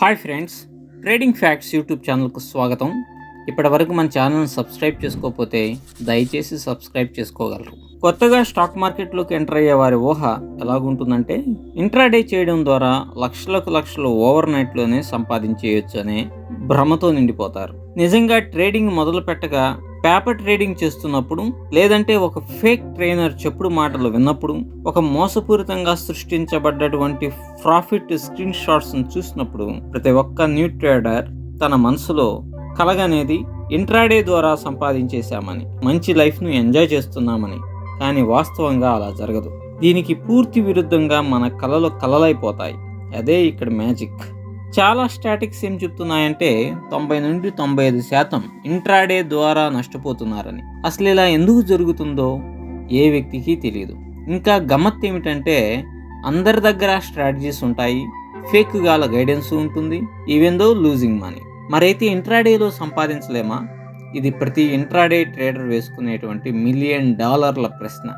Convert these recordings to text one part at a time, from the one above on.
Hi friends trading facts YouTube ఛానల్కు స్వాగతం. ఇప్పటి వరకు మన ఛానల్ని సబ్స్క్రైబ్ చేసుకోకపోతే దయచేసి సబ్స్క్రైబ్ చేసుకోగలరు. కొత్తగా స్టాక్ మార్కెట్లోకి ఎంటర్ అయ్యే వారి ఊహ ఎలాగుంటుందంటే ఇంట్రాడే చేయడం ద్వారా లక్షలకు లక్షలు ఓవర్ నైట్లోనే సంపాదించేయొచ్చు అనే భ్రమతో నిండిపోతారు. నిజంగా ట్రేడింగ్ మొదలు పెట్టగా పేపర్ ట్రేడింగ్ చేస్తున్నప్పుడు లేదంటే ఒక ఫేక్ ట్రైనర్ చెప్పుడు మాటలు విన్నప్పుడు ఒక మోసపూరితంగా సృష్టించబడ్డటువంటి ప్రాఫిట్ స్క్రీన్ షాట్స్ చూసినప్పుడు ప్రతి ఒక్క న్యూ ట్రేడర్ తన మనసులో కలగనేది ఇంట్రాడే ద్వారా సంపాదించేశామని మంచి లైఫ్ను ఎంజాయ్ చేస్తున్నామని. కానీ వాస్తవంగా అలా జరగదు. దీనికి పూర్తి విరుద్ధంగా మన కళలు కలలైపోతాయి. అదే ఇక్కడ మ్యాజిక్. చాలా స్టాటిక్స్ ఏం చెప్తున్నాయంటే తొంభై నుండి తొంభై ఐదు శాతం ఇంట్రాడే ద్వారా నష్టపోతున్నారని. అసలు ఇలా ఎందుకు జరుగుతుందో ఏ వ్యక్తికి తెలియదు ఇంకా గమ్మత్ ఏమిటంటే అందరి దగ్గర స్ట్రాటజీస్ ఉంటాయి ఫేక్ గాల గైడెన్స్ ఉంటుంది ఈవెన్ దో లూజింగ్ మనీ. మరైతే ఇంట్రాడేలో సంపాదించలేమా? ఇది ప్రతి ఇంట్రాడే ట్రేడర్ వేసుకునేటువంటి మిలియన్ డాలర్ల ప్రశ్న.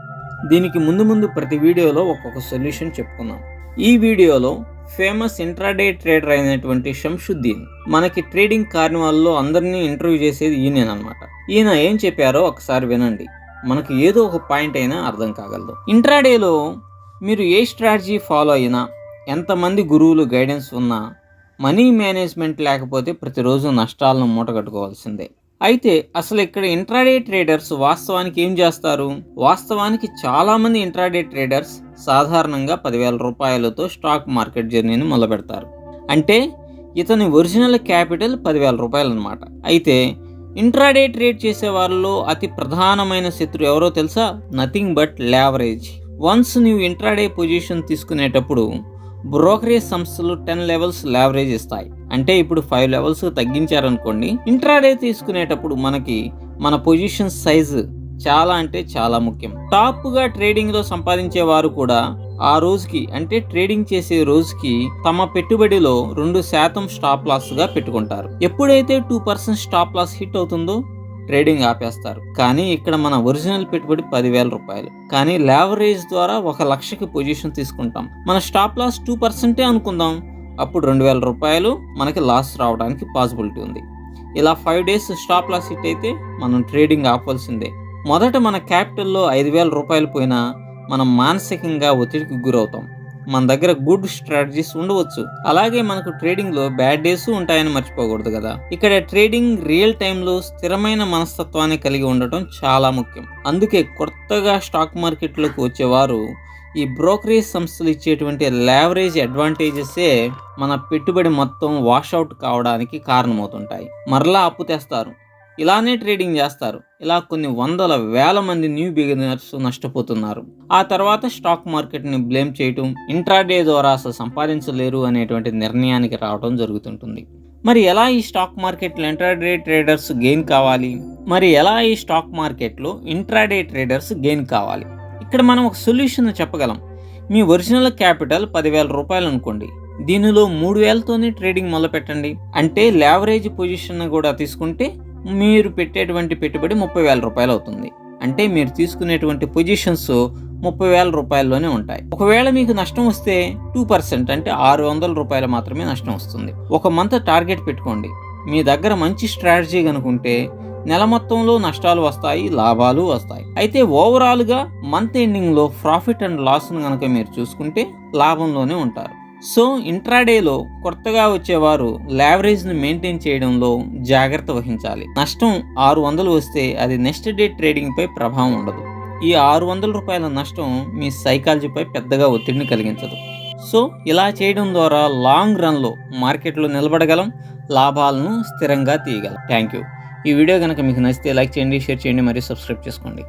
దీనికి ముందు ముందు ప్రతి వీడియోలో ఒక్కొక్క సొల్యూషన్ చెప్పుకుందాం. ఈ వీడియోలో ఫేమస్ ఇంట్రాడే ట్రేడర్ అయినటువంటి షంషుద్దీన్ మనకి ట్రేడింగ్ కార్నివాల్లో అందరినీ ఇంటర్వ్యూ చేసేది ఈయనేనమాట ఈయన ఏం చెప్పారో ఒకసారి వినండి. మనకు ఏదో ఒక పాయింట్ అయినా అర్థం కాగలదు. ఇంట్రాడేలో మీరు ఏ స్ట్రాటజీ ఫాలో అయినా ఎంతమంది గురువులు గైడెన్స్ ఉన్నా మనీ మేనేజ్మెంట్ లేకపోతే ప్రతిరోజు నష్టాలను మూటగట్టుకోవాల్సిందే. అయితే అసలు ఇక్కడ ఇంట్రాడే ట్రేడర్స్ వాస్తవానికి ఏం చేస్తారు? వాస్తవానికి చాలామంది ఇంట్రాడే ట్రేడర్స్ సాధారణంగా పదివేల రూపాయలతో స్టాక్ మార్కెట్ జర్నీని మొదలుపెడతారు. అంటే ఇతని ఒరిజినల్ క్యాపిటల్ పదివేల రూపాయలు అనమాట అయితే ఇంట్రాడే ట్రేడ్ చేసే వాళ్ళలో అతి ప్రధానమైన శత్రు ఎవరో తెలుసా? నథింగ్ బట్ లేవరేజ్ వన్స్ నీవు ఇంట్రాడే పొజిషన్ తీసుకునేటప్పుడు బ్రోకరేజ్ సంస్థలు టెన్ లెవెల్స్ లేవరేజ్ ఇస్తాయి. అంటే ఇప్పుడు ఫైవ్ లెవెల్స్ తగ్గించారనుకోండి ఇంట్రాడే తీసుకునేటప్పుడు మనకి మన పొజిషన్ సైజు చాలా అంటే చాలా ముఖ్యం. టాప్గా ట్రేడింగ్లో సంపాదించే వారు కూడా ఆ రోజుకి అంటే ట్రేడింగ్ చేసే రోజుకి తమ పెట్టుబడిలో రెండు శాతం స్టాప్ లాస్గా పెట్టుకుంటారు. ఎప్పుడైతే two percent stop loss hit అవుతుందో ట్రేడింగ్ ఆపేస్తారు. కానీ ఇక్కడ మన ఒరిజినల్ పెట్టుబడి పదివేల రూపాయలు. కానీ లేవరేజ్ ద్వారా ఒక లక్షకి పొజిషన్ తీసుకుంటాం. మన స్టాప్ లాస్ టూ పర్సెంటే అనుకుందాం. అప్పుడు రెండు వేల రూపాయలు మనకి లాస్ రావడానికి పాసిబిలిటీ ఉంది. ఇలా five days stop loss hit అయితే మనం ట్రేడింగ్ ఆపవలసిందే మొదట మన క్యాపిటల్లో ఐదు వేల రూపాయలు పోయినా మనం మానసికంగా ఒత్తిడికి గురవుతాం. మన దగ్గర గుడ్ స్ట్రాటజీస్ ఉండవచ్చు. అలాగే మనకు ట్రేడింగ్లో బ్యాడ్ డేస్ ఉంటాయని మర్చిపోకూడదు కదా. ఇక్కడ ట్రేడింగ్ రియల్ టైంలో స్థిరమైన మనస్తత్వాన్ని కలిగి ఉండటం చాలా ముఖ్యం. అందుకే కొత్తగా స్టాక్ మార్కెట్లోకి వచ్చేవారు ఈ బ్రోకరేజ్ సంస్థలు ఇచ్చేటువంటి లేవరేజ్ అడ్వాంటేజెసే మన పెట్టుబడి మొత్తం వాషౌట్ కావడానికి కారణమవుతుంటాయి. మరలా అప్పు తెస్తారు. ఇలానే ట్రేడింగ్ చేస్తారు. ఇలా కొన్ని వందల వేల మంది న్యూ బిగినర్స్ నష్టపోతున్నారు. ఆ తర్వాత స్టాక్ మార్కెట్ని బ్లేమ్ చేయటం ఇంట్రాడే ద్వారా అసలు సంపాదించలేరు అనేటువంటి నిర్ణయానికి రావడం జరుగుతుంటుంది. మరి ఎలా ఈ స్టాక్ మార్కెట్లో ఇంట్రాడే ట్రేడర్స్ గెయిన్ కావాలి? మరి ఎలా ఈ స్టాక్ మార్కెట్లో ఇంట్రాడే ట్రేడర్స్ గెయిన్ కావాలి? ఇక్కడ మనం ఒక సొల్యూషన్ చెప్పగలం. మీ ఒరిజినల్ క్యాపిటల్ పదివేల రూపాయలు అనుకోండి. దీనిలో మూడు వేలతోనే ట్రేడింగ్ మొదలుపెట్టండి. అంటే లేవరేజ్ పొజిషన్ కూడా తీసుకుంటే మీరు పెట్టేటువంటి పెట్టుబడి ముప్పై వేల రూపాయలు అవుతుంది. అంటే మీరు తీసుకునేటువంటి పొజిషన్స్ ముప్పై వేల రూపాయల్లోనే ఉంటాయి. ఒకవేళ మీకు నష్టం వస్తే టూ పర్సెంట్ అంటే ఆరు వందల రూపాయలు మాత్రమే నష్టం వస్తుంది. ఒక మంత్ టార్గెట్ పెట్టుకోండి. మీ దగ్గర మంచి స్ట్రాటజీ కనుకుంటే నెల మొత్తంలో నష్టాలు వస్తాయి లాభాలు వస్తాయి. అయితే ఓవరాల్గా మంత్ ఎండింగ్లో ప్రాఫిట్ అండ్ లాస్ను కనుక మీరు చూసుకుంటే లాభంలోనే ఉంటారు. సో ఇంట్రాడేలో కొత్తగా వచ్చేవారు లావరేజ్ను మెయింటైన్ చేయడంలో జాగ్రత్త వహించాలి. నష్టం ఆరు వందలు వస్తే అది నెక్స్ట్ డే ట్రేడింగ్పై ప్రభావం ఉండదు. ఈ ఆరు వందల రూపాయల నష్టం మీ సైకాలజీపై పెద్దగా ఒత్తిడిని కలిగించదు. సో ఇలా చేయడం ద్వారా లాంగ్ రన్లో మార్కెట్లో నిలబడగలం లాభాలను స్థిరంగా తీయగలం. Thank you. ఈ వీడియో కనుక మీకు నచ్చితే లైక్ చేయండి షేర్ చేయండి మరియు సబ్స్క్రైబ్ చేసుకోండి.